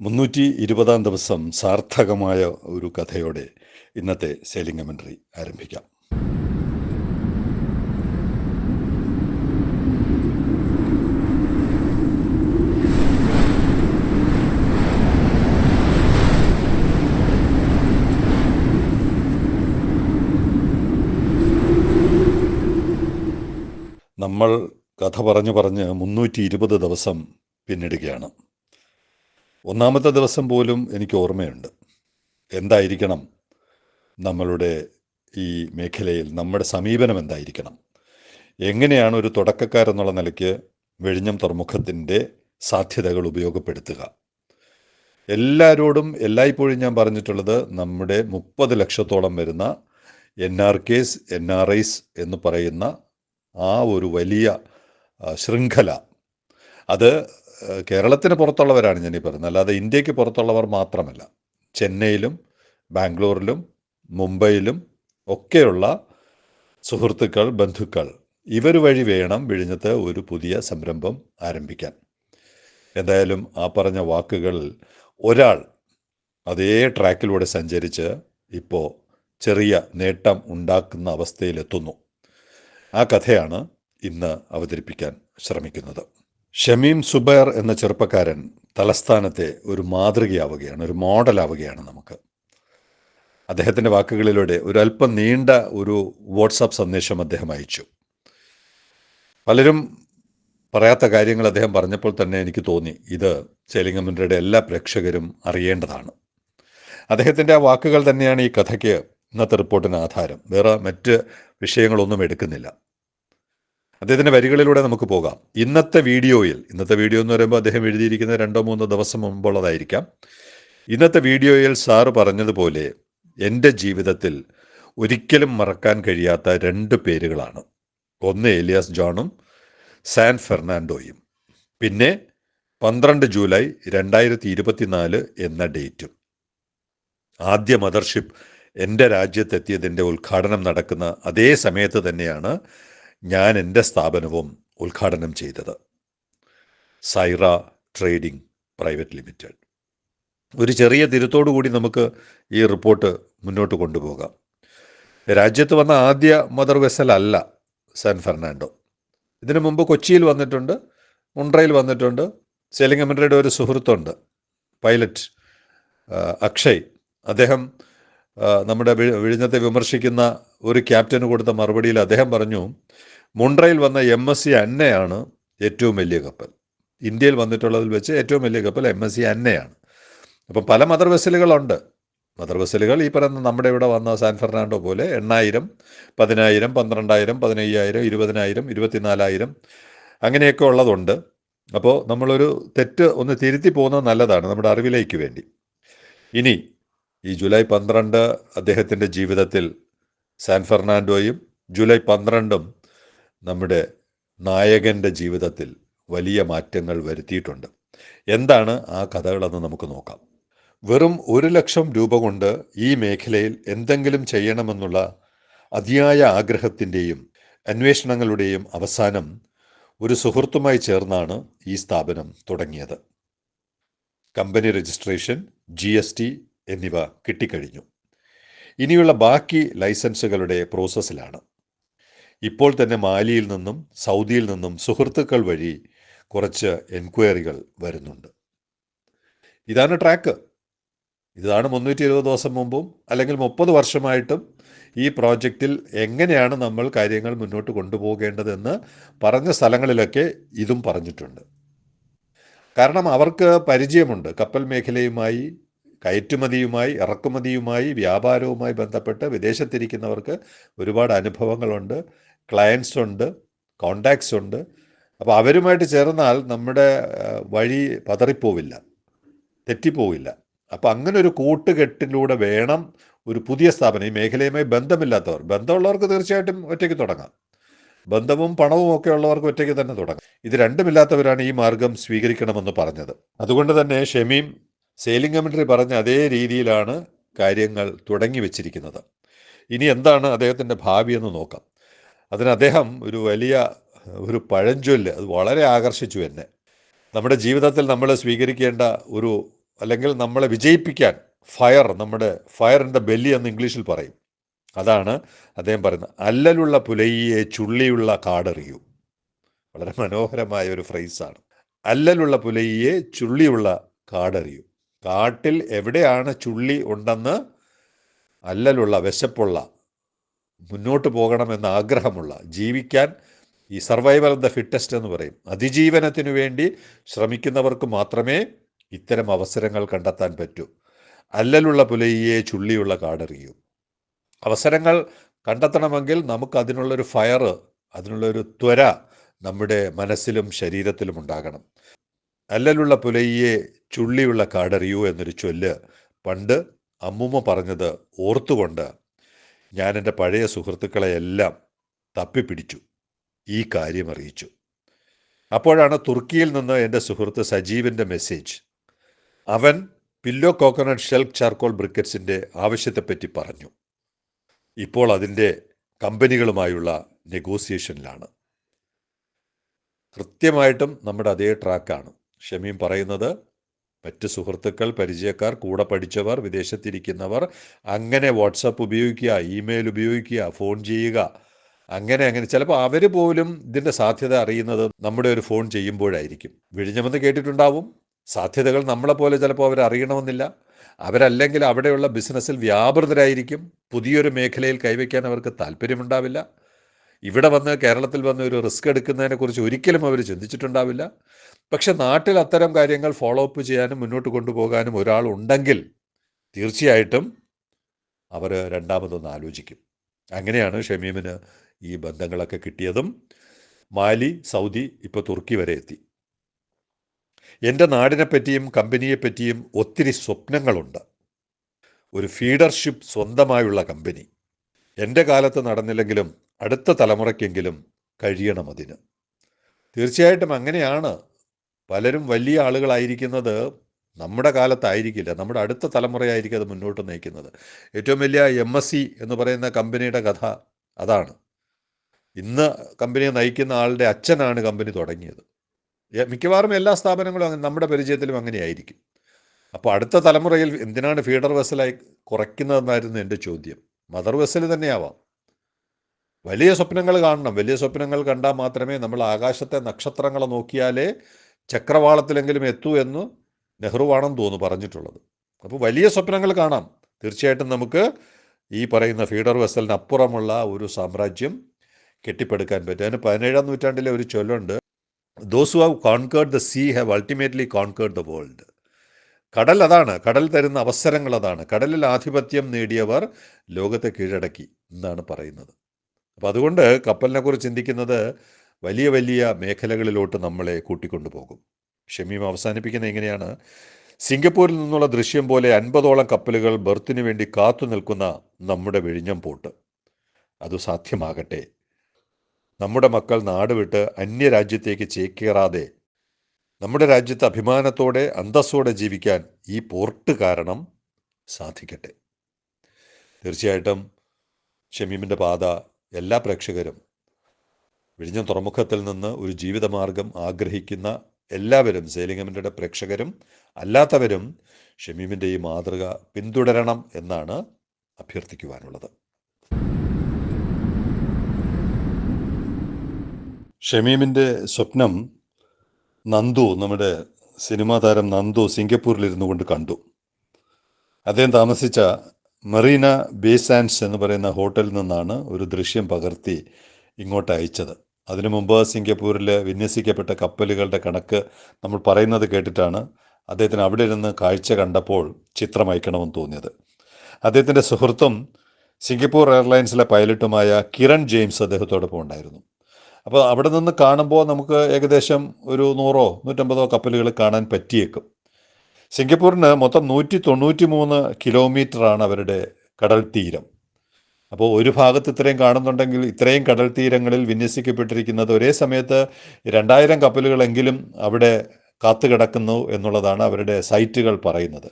മുന്നൂറ്റി ഇരുപതാം ദിവസം സാർത്ഥകമായ ഒരു കഥയോടെ ഇന്നത്തെ സെയിലിംഗ് ആരംഭിക്കാം. നമ്മൾ കഥ പറഞ്ഞു പറഞ്ഞ് മുന്നൂറ്റി ഇരുപത് ദിവസം പിന്നിടുകയാണ്. ഒന്നാമത്തെ ദിവസം പോലും എനിക്ക് ഓർമ്മയുണ്ട്. എന്തായിരിക്കണം നമ്മളുടെ ഈ മേഖലയിൽ നമ്മുടെ സമീപനം എന്തായിരിക്കണം? എങ്ങനെയാണ് ഒരു തുടക്കക്കാരെന്നുള്ള നിലയ്ക്ക് വെഴിഞ്ഞം തുറമുഖത്തിന്റെ സാധ്യതകൾ ഉപയോഗപ്പെടുത്തുക? എല്ലാവരോടും എല്ലായ്പ്പോഴും ഞാൻ പറഞ്ഞിട്ടുള്ളത് നമ്മുടെ മുപ്പത് ലക്ഷത്തോളം വരുന്ന N R Ks N R Is എന്ന് പറയുന്ന ആ ഒരു വലിയ ശൃംഖല. അത് കേരളത്തിന് പുറത്തുള്ളവരാണ് ഞാനീ പറയുന്നത്. അല്ലാതെ ഇന്ത്യയ്ക്ക് പുറത്തുള്ളവർ മാത്രമല്ല. ചെന്നൈയിലും ബാംഗ്ലൂരിലും മുംബൈയിലും ഒക്കെയുള്ള സുഹൃത്തുക്കൾ ബന്ധുക്കൾ ഇവർ വഴി വേണം വിഴിഞ്ഞത്ത് ഒരു പുതിയ സംരംഭം ആരംഭിക്കാൻ. എന്തായാലും ആ പറഞ്ഞ വാക്കുകൾ ഒരാൾ അതേ ട്രാക്കിലൂടെ സഞ്ചരിച്ച് ഇപ്പോൾ ചെറിയ നേട്ടം ഉണ്ടാക്കുന്ന അവസ്ഥയിലെത്തുന്നു. ആ കഥയാണ് ഇന്ന് അവതരിപ്പിക്കാൻ ശ്രമിക്കുന്നത്. ഷമീം സുബൈർ എന്ന ചെറുപ്പക്കാരൻ തലസ്ഥാനത്തെ ഒരു മാതൃകയാവുകയാണ് ഒരു മോഡലാവുകയാണ് നമുക്ക്. അദ്ദേഹത്തിന്റെ വാക്കുകളിലൂടെ ഒരു അല്പം നീണ്ട ഒരു വാട്സാപ്പ് സന്ദേശം അദ്ദേഹം അയച്ചു. പലരും പറയാത്ത കാര്യങ്ങൾ അദ്ദേഹം പറഞ്ഞപ്പോൾ തന്നെ എനിക്ക് തോന്നി ഇത് ചേലിംഗമ്മന്റെ എല്ലാ പ്രേക്ഷകരും അറിയേണ്ടതാണ്. അദ്ദേഹത്തിന്റെ ആ വാക്കുകൾ തന്നെയാണ് ഈ കഥയ്ക്ക് ഇന്നത്തെ റിപ്പോർട്ടിന് ആധാരം. വേറെ മറ്റ് വിഷയങ്ങളൊന്നും എടുക്കുന്നില്ല. അദ്ദേഹത്തിന്റെ വരികളിലൂടെ നമുക്ക് പോകാം. ഇന്നത്തെ വീഡിയോയിൽ ഇന്നത്തെ വീഡിയോ എന്ന് പറയുമ്പോൾ അദ്ദേഹം എഴുതിയിരിക്കുന്ന രണ്ടോ മൂന്നോ ദിവസം മുമ്പുള്ളതായിരിക്കാം. ഇന്നത്തെ വീഡിയോയിൽ സാറ് പറഞ്ഞതുപോലെ എന്റെ ജീവിതത്തിൽ ഒരിക്കലും മറക്കാൻ കഴിയാത്ത രണ്ട് പേരുകളാണ്. ഒന്ന് ഏലിയാസ് ജോണും സാൻ ഫെർണാണ്ടോയും. പിന്നെ പന്ത്രണ്ട് ജൂലൈ രണ്ടായിരത്തി ഇരുപത്തിനാല് എന്ന ഡേറ്റും. ആദ്യ മദർഷിപ്പ് എന്റെ രാജ്യത്തെത്തിയതിന്റെ ഉദ്ഘാടനം നടക്കുന്ന അതേ സമയത്ത് തന്നെയാണ് ഞാൻ എന്റെ സ്ഥാപനവും ഉദ്ഘാടനം ചെയ്തത് സൈറ ട്രേഡിംഗ് പ്രൈവറ്റ് ലിമിറ്റഡ്. ഒരു ചെറിയ തിരുത്തോടു കൂടി നമുക്ക് ഈ റിപ്പോർട്ട് മുന്നോട്ട് കൊണ്ടുപോകാം. രാജ്യത്ത് വന്ന ആദ്യ മദർ വെസൽ അല്ല സാൻ ഫെർണാണ്ടോ. ഇതിനു മുമ്പ് കൊച്ചിയിൽ വന്നിട്ടുണ്ട് മുണ്ട്രയിൽ വന്നിട്ടുണ്ട് സെലിംഗമൻഡ്രയുടെ ഒരു സുഹൃത്തുണ്ട് പൈലറ്റ് അക്ഷയ്. അദ്ദേഹം നമ്മുടെ വിഴിഞ്ഞത്തെ വിമർശിക്കുന്ന ഒരു ക്യാപ്റ്റന് കൊടുത്ത മറുപടിയിൽ അദ്ദേഹം പറഞ്ഞു മുണ്ട്രയിൽ വന്ന എം എസ് സി അന്നയാണ് ഏറ്റവും വലിയ കപ്പൽ. ഇന്ത്യയിൽ വന്നിട്ടുള്ളതിൽ വെച്ച് ഏറ്റവും വലിയ കപ്പൽ എം എസ് സി അന്നയാണ്. അപ്പം പല മദർ വെസലുകളുണ്ട്. മദർ വെസലുകൾ ഈ പറയുന്ന നമ്മുടെ ഇവിടെ വന്ന സാൻ ഫെർണാണ്ടോ പോലെ എണ്ണായിരം പതിനായിരം പന്ത്രണ്ടായിരം പതിനയ്യായിരം ഇരുപതിനായിരം ഇരുപത്തിനാലായിരം അങ്ങനെയൊക്കെ ഉള്ളതുണ്ട്. അപ്പോൾ നമ്മളൊരു തെറ്റ് ഒന്ന് തിരുത്തി പോകുന്നത് നല്ലതാണ് നമ്മുടെ അറിവിലേക്ക് വേണ്ടി. ഇനി ഈ ജൂലൈ പന്ത്രണ്ട് അദ്ദേഹത്തിന്റെ ജീവിതത്തിൽ സാൻ ഫെർണാണ്ടോയും ജൂലൈ പന്ത്രണ്ടും നമ്മുടെ നായകന്റെ ജീവിതത്തിൽ വലിയ മാറ്റങ്ങൾ വരുത്തിയിട്ടുണ്ട്. എന്താണ് ആ കഥകളെന്ന് നമുക്ക് നോക്കാം. വെറും ഒരു ലക്ഷം രൂപ കൊണ്ട് ഈ മേഖലയിൽ എന്തെങ്കിലും ചെയ്യണമെന്നുള്ള അതിയായ ആഗ്രഹത്തിന്റെയും അന്വേഷണങ്ങളുടെയും അവസാനം ഒരു സുഹൃത്തുമായി ചേർന്നാണ് ഈ സ്ഥാപനം തുടങ്ങിയത്. കമ്പനി രജിസ്ട്രേഷൻ ജി എന്നിവ കിട്ടിക്കഴിഞ്ഞു. ഇനിയുള്ള ബാക്കി ലൈസൻസുകളുടെ പ്രോസസ്സിലാണ്. ഇപ്പോൾ തന്നെ മാലിയിൽ നിന്നും സൗദിയിൽ നിന്നും സുഹൃത്തുക്കൾ വഴി കുറച്ച് എൻക്വയറികൾ വരുന്നുണ്ട്. ഇതാണ് ട്രാക്ക്. ഇതാണ് മുന്നൂറ്റി ഇരുപത് ദിവസം മുമ്പും അല്ലെങ്കിൽ മുപ്പത് വർഷമായിട്ടും ഈ പ്രോജക്റ്റിൽ എങ്ങനെയാണ് നമ്മൾ കാര്യങ്ങൾ മുന്നോട്ട് കൊണ്ടുപോകേണ്ടതെന്ന് പറഞ്ഞ സ്ഥലങ്ങളിലൊക്കെ ഇതും പറഞ്ഞിട്ടുണ്ട്. കാരണം അവർക്ക് പരിചയമുണ്ട്. കപ്പൽ മേഖലയുമായി കയറ്റുമതിയുമായി ഇറക്കുമതിയുമായി വ്യാപാരവുമായി ബന്ധപ്പെട്ട് വിദേശത്തിരിക്കുന്നവർക്ക് ഒരുപാട് അനുഭവങ്ങളുണ്ട് ക്ലയൻസ് ഉണ്ട് കോണ്ടാക്ട്സ് ഉണ്ട്. അപ്പോൾ അവരുമായിട്ട് ചേർന്നാൽ നമ്മുടെ വഴി പതറിപ്പോവില്ല തെറ്റിപ്പോവില്ല. അപ്പോൾ അങ്ങനെ ഒരു കൂട്ടുകെട്ടിലൂടെ വേണം ഒരു പുതിയ സ്ഥാപനം ഈ മേഖലയുമായി ബന്ധമില്ലാത്തവർ. ബന്ധമുള്ളവർക്ക് തീർച്ചയായിട്ടും ഒറ്റയ്ക്ക് തുടങ്ങാം. ബന്ധവും പണവും ഒക്കെ ഉള്ളവർക്ക് ഒറ്റയ്ക്ക് തന്നെ തുടങ്ങാം. ഇത് രണ്ടുമില്ലാത്തവരാണ് ഈ മാർഗം സ്വീകരിക്കണമെന്ന് പറഞ്ഞത്. അതുകൊണ്ട് തന്നെ ഷമീം സെയിലിംഗ് കമ്മിറ്ററി പറഞ്ഞ അതേ രീതിയിലാണ് കാര്യങ്ങൾ തുടങ്ങി വെച്ചിരിക്കുന്നത്. ഇനി എന്താണ് അദ്ദേഹത്തിന്റെ ഭാവി എന്ന് നോക്കാം. അതിന് അദ്ദേഹം ഒരു വലിയ ഒരു പഴഞ്ചൊല്ല് അത് വളരെ ആകർഷിച്ചു എന്നെ. നമ്മുടെ ജീവിതത്തിൽ നമ്മൾ സ്വീകരിക്കേണ്ട ഒരു അല്ലെങ്കിൽ നമ്മളെ വിജയിപ്പിക്കാൻ ഫയർ നമ്മുടെ ഫയർ ഇൻ ബെല്ലി എന്ന് ഇംഗ്ലീഷിൽ പറയും. അതാണ് അദ്ദേഹം പറയുന്നത്. അല്ലലുള്ള പുലയിയെ ചുള്ളിയുള്ള കാടെറിയൂ. വളരെ മനോഹരമായ ഒരു ഫ്രൈസാണ് അല്ലലുള്ള പുലയിയെ ചുള്ളിയുള്ള കാടറിയൂ. കാട്ടിൽ എവിടെയാണ് ചുള്ളി ഉണ്ടെന്ന് അല്ലലുള്ള വിശപ്പുള്ള മുന്നോട്ട് പോകണമെന്ന ആഗ്രഹമുള്ള ജീവിക്കാൻ ഈ സർവൈവൽ ദ ഫിറ്റസ്റ്റ് എന്ന് പറയും. അതിജീവനത്തിനു വേണ്ടി ശ്രമിക്കുന്നവർക്ക് മാത്രമേ ഇത്തരം അവസരങ്ങൾ കണ്ടെത്താൻ പറ്റൂ. അല്ലലുള്ള പുലയെ ചുള്ളിയുള്ള കാടറിയൂ. അവസരങ്ങൾ കണ്ടെത്തണമെങ്കിൽ നമുക്ക് അതിനുള്ളൊരു ഫയർ അതിനുള്ളൊരു ത്വര നമ്മുടെ മനസ്സിലും ശരീരത്തിലും ഉണ്ടാകണം. അല്ലലുള്ള പുലയിയെ ചുള്ളിയുള്ള കാടറിയൂ എന്നൊരു ചൊല്ല് പണ്ട് അമ്മൂമ്മ പറഞ്ഞത് ഓർത്തുകൊണ്ട് ഞാൻ എന്റെ പഴയ സുഹൃത്തുക്കളെയെല്ലാം തപ്പിപ്പിടിച്ചു. ഈ കാര്യം അറിയിച്ചു അപ്പോഴാണ് തുർക്കിയിൽ നിന്ന് എന്റെ സുഹൃത്ത് സജീവിന്റെ മെസ്സേജ്. അവൻ പില്ലോ കോക്കനട്ട് ഷെൽഫ് ചാർക്കോൾ ബ്രിക്കറ്റ്സിന്റെ ആവശ്യത്തെപ്പറ്റി പറഞ്ഞു. ഇപ്പോൾ അതിന്റെ കമ്പനികളുമായുള്ള നെഗോസിയേഷനിലാണ്. കൃത്യമായിട്ടും നമ്മുടെ അതേ ട്രാക്കാണ്. ഷമീം പറയുന്നത് മറ്റ് സുഹൃത്തുക്കൾ പരിചയക്കാർ കൂടെ പഠിച്ചവർ വിദേശത്തിരിക്കുന്നവർ അങ്ങനെ വാട്സപ്പ് ഉപയോഗിക്കുക ഇമെയിൽ ഉപയോഗിക്കുക ഫോൺ ചെയ്യുക അങ്ങനെ അങ്ങനെ. ചിലപ്പോൾ അവർ പോലും ഇതിന്റെ സാധ്യത അറിയുന്നത് നമ്മുടെ ഒരു ഫോൺ ചെയ്യുമ്പോഴായിരിക്കും. വിഴിഞ്ഞമെന്ന് കേട്ടിട്ടുണ്ടാവും. സാധ്യതകൾ നമ്മളെപ്പോലെ ചിലപ്പോൾ അവർ അറിയണമെന്നില്ല. അവരല്ലെങ്കിൽ അവിടെയുള്ള ബിസിനസ്സിൽ വ്യാപൃതരായിരിക്കും. പുതിയൊരു മേഖലയിൽ കൈവയ്ക്കാൻ അവർക്ക് താല്പര്യമുണ്ടാവില്ല. ഇവിടെ വന്ന് കേരളത്തിൽ വന്ന് ഒരു റിസ്ക് എടുക്കുന്നതിനെക്കുറിച്ച് ഒരിക്കലും അവർ ചിന്തിച്ചിട്ടുണ്ടാവില്ല. പക്ഷെ നാട്ടിൽ അത്തരം കാര്യങ്ങൾ ഫോളോ അപ്പ് ചെയ്യാനും മുന്നോട്ട് കൊണ്ടുപോകാനും ഒരാൾ ഉണ്ടെങ്കിൽ തീർച്ചയായിട്ടും അവർ രണ്ടാമതൊന്ന് ആലോചിക്കും. അങ്ങനെയാണ് ഷമീമിന് ഈ ബന്ധങ്ങളൊക്കെ കിട്ടിയതും. മാലി സൗദി ഇപ്പോൾ തുർക്കി വരെ എത്തി. എന്റെ നാടിനെപ്പറ്റിയും കമ്പനിയെപ്പറ്റിയും ഒത്തിരി സ്വപ്നങ്ങളുണ്ട്. ഒരു ഫീഡർഷിപ്പ് സ്വന്തമായുള്ള കമ്പനി. എന്റെ കാലത്ത് നടന്നില്ലെങ്കിലും അടുത്ത തലമുറയ്ക്കെങ്കിലും കഴിയണം അതിന്. തീർച്ചയായിട്ടും അങ്ങനെയാണ് പലരും വലിയ ആളുകളായിരിക്കുന്നത് നമ്മുടെ കാലത്തായിരിക്കില്ല. നമ്മുടെ അടുത്ത തലമുറയായിരിക്കും അത് മുന്നോട്ട് നയിക്കുന്നത്. ഏറ്റവും വലിയ എം എസ് സി എന്ന് പറയുന്ന കമ്പനിയുടെ കഥ അതാണ്. ഇന്ന് കമ്പനിയെ നയിക്കുന്ന ആളുടെ അച്ഛനാണ് കമ്പനി തുടങ്ങിയത്. മിക്കവാറും എല്ലാ സ്ഥാപനങ്ങളും നമ്മുടെ പരിചയത്തിലും അങ്ങനെയായിരിക്കും. അപ്പോൾ അടുത്ത തലമുറയിൽ എന്തിനാണ് ഫീഡർ വെസലായി കുറയ്ക്കുന്നതെന്നായിരുന്നു എന്റെ ചോദ്യം. മദർ വെസൽ തന്നെയാവാം. വലിയ സ്വപ്നങ്ങൾ കാണണം. വലിയ സ്വപ്നങ്ങൾ കണ്ടാൽ മാത്രമേ നമ്മൾ ആകാശത്തെ നക്ഷത്രങ്ങളെ നോക്കിയാലേ ചക്രവാളത്തിലെങ്കിലും എത്തൂ എന്ന് നെഹ്റുവാണെന്ന് തോന്നുന്നു പറഞ്ഞിട്ടുള്ളത്. അപ്പോൾ വലിയ സ്വപ്നങ്ങൾ കാണാം. തീർച്ചയായിട്ടും നമുക്ക് ഈ പറയുന്ന ഫീഡർ വെസലിന് അപ്പുറമുള്ള ഒരു സാമ്രാജ്യം കെട്ടിപ്പടുക്കാൻ പറ്റും. അതിന് പതിനേഴാം നൂറ്റാണ്ടിലെ ഒരു ചൊല്ലുണ്ട്. Those who have conquered the sea have ultimately conquered the world കടൽ അതാണ്. കടൽ തരുന്ന അവസരങ്ങൾ അതാണ്. കടലിൽ ആധിപത്യം നേടിയവർ ലോകത്തെ കീഴടക്കി എന്നാണ് പറയുന്നത്. അപ്പോൾ അതുകൊണ്ട് കപ്പലിനെ കുറിച്ച് ചിന്തിക്കുന്നത് വലിയ വലിയ മേഖലകളിലോട്ട് നമ്മളെ കൂട്ടിക്കൊണ്ടുപോകും ഷമീം അവസാനിപ്പിക്കുന്നത് എങ്ങനെയാണ് സിംഗപ്പൂരിൽ നിന്നുള്ള ദൃശ്യം പോലെ അൻപതോളം കപ്പലുകൾ ബർത്തിനു വേണ്ടി കാത്തു നിൽക്കുന്ന നമ്മുടെ വിഴിഞ്ഞം പോട്ട്. അത് സാധ്യമാകട്ടെ. നമ്മുടെ മക്കൾ നാട് വിട്ട് അന്യരാജ്യത്തേക്ക് ചേക്കേറാതെ നമ്മുടെ രാജ്യത്ത് അഭിമാനത്തോടെ അന്തസ്സോടെ ജീവിക്കാൻ ഈ പോർട്ട് കാരണം സാധിക്കട്ടെ. തീർച്ചയായിട്ടും ഷമീമിന്റെ പാത എല്ലാ പ്രേക്ഷകരും വിഴിഞ്ഞം തുറമുഖത്തിൽ നിന്ന് ഒരു ജീവിതമാർഗം ആഗ്രഹിക്കുന്ന എല്ലാവരും സേലിംഗമിന്റെ പ്രേക്ഷകരും അല്ലാത്തവരും ഷമീമിന്റെ ഈ മാതൃക പിന്തുടരണം എന്നാണ് അഭ്യർത്ഥിക്കുവാനുള്ളത്. ഷമീമിന്റെ സ്വപ്നം നന്ദു നമ്മുടെ സിനിമാ താരം നന്ദു സിംഗപ്പൂരിൽ ഇരുന്നു കൊണ്ട് കണ്ടു. അദ്ദേഹം താമസിച്ച മെറീന ബേസാൻസ് എന്ന് പറയുന്ന ഹോട്ടലിൽ നിന്നാണ് ഒരു ദൃശ്യം പകർത്തി ഇങ്ങോട്ട് അയച്ചത്. അതിനു മുമ്പ് സിംഗപ്പൂരിൽ വിന്യസിക്കപ്പെട്ട കപ്പലുകളുടെ കണക്ക് നമ്മൾ പറയുന്നത് കേട്ടിട്ടാണ് അദ്ദേഹത്തിന് അവിടെ ഇരുന്ന് കാഴ്ച കണ്ടപ്പോൾ ചിത്രം അയക്കണമെന്ന് തോന്നിയത്. അദ്ദേഹത്തിന്റെ സുഹൃത്തും സിംഗപ്പൂർ എയർലൈൻസിലെ പൈലറ്റുമായ കിരൺ ജെയിംസ് അദ്ദേഹത്തോടൊപ്പം ഉണ്ടായിരുന്നു. അപ്പോൾ അവിടെ നിന്ന് കാണുമ്പോൾ നമുക്ക് ഏകദേശം ഒരു നൂറോ നൂറ്റമ്പതോ കപ്പലുകൾ കാണാൻ പറ്റിയേക്കും. സിംഗപ്പൂരിന് മൊത്തം നൂറ്റി തൊണ്ണൂറ്റി മൂന്ന് കിലോമീറ്ററാണ് അവരുടെ കടൽ തീരം. അപ്പോൾ ഒരു ഭാഗത്ത് ഇത്രയും കാണുന്നുണ്ടെങ്കിൽ ഇത്രയും കടൽ തീരങ്ങളിൽ വിന്യസിക്കപ്പെട്ടിരിക്കുന്നത് ഒരേ സമയത്ത് രണ്ടായിരം കപ്പലുകളെങ്കിലും അവിടെ കാത്തുകിടക്കുന്നു എന്നുള്ളതാണ് അവരുടെ സൈറ്റുകൾ പറയുന്നത്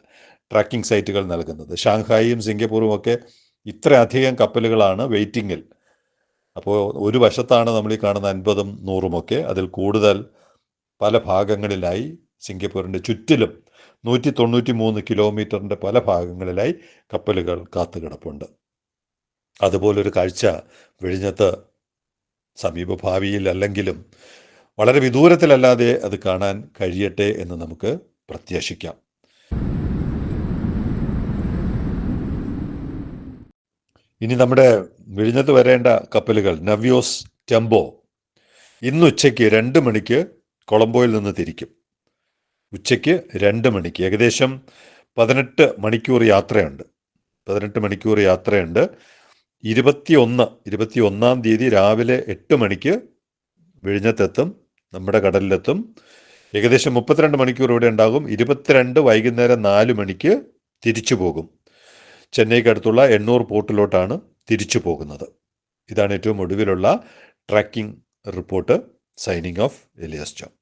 ട്രാക്കിംഗ് സൈറ്റുകൾ നൽകുന്നത്. ഷാങ്ഹായിയും സിംഗപ്പൂറും ഒക്കെ ഇത്രയധികം കപ്പലുകളാണ് വെയിറ്റിങ്ങിൽ. അപ്പോൾ ഒരു വശത്താണ് നമ്മൾ ഈ കാണുന്ന അൻപതും നൂറുമൊക്കെ. അതിൽ കൂടുതൽ പല ഭാഗങ്ങളിലായി സിംഗപ്പൂരിന്റെ ചുറ്റിലും നൂറ്റി തൊണ്ണൂറ്റി മൂന്ന് കിലോമീറ്ററിന്റെ പല ഭാഗങ്ങളിലായി കപ്പലുകൾ കാത്തുകിടപ്പുണ്ട്. അതുപോലൊരു കാഴ്ച വിഴിഞ്ഞത്ത് സമീപഭാവിയിൽ അല്ലെങ്കിലും വളരെ വിദൂരത്തിലല്ലാതെ അത് കാണാൻ കഴിയട്ടെ എന്ന് നമുക്ക് പ്രത്യാശിക്കാം. ഇനി നമ്മുടെ വിഴിഞ്ഞത്ത് വരേണ്ട കപ്പലുകൾ നവ്യോസ് ടെമ്പോ ഇന്ന് ഉച്ചയ്ക്ക് രണ്ട് മണിക്ക് കൊളംബോയിൽ നിന്ന് തിരിക്കും. ഉച്ചയ്ക്ക് രണ്ട് മണിക്ക് ഏകദേശം പതിനെട്ട് മണിക്കൂർ യാത്രയുണ്ട്. പതിനെട്ട് മണിക്കൂർ യാത്രയുണ്ട്. ഇരുപത്തി ഒന്ന് ഇരുപത്തി ഒന്നാം തീയതി രാവിലെ എട്ട് മണിക്ക് വിഴിഞ്ഞത്തെത്തും നമ്മുടെ കടലിലെത്തും. ഏകദേശം മുപ്പത്തിരണ്ട് മണിക്കൂർ ഇവിടെ ഉണ്ടാകും. ഇരുപത്തിരണ്ട് വൈകുന്നേരം നാല് മണിക്ക് തിരിച്ചു പോകും. ചെന്നൈക്ക് അടുത്തുള്ള എണ്ണൂർ പോർട്ടിലോട്ടാണ് തിരിച്ചു പോകുന്നത്. ഇതാണ് ഏറ്റവും ഒടുവിലുള്ള tracking report. Signing off Elias John.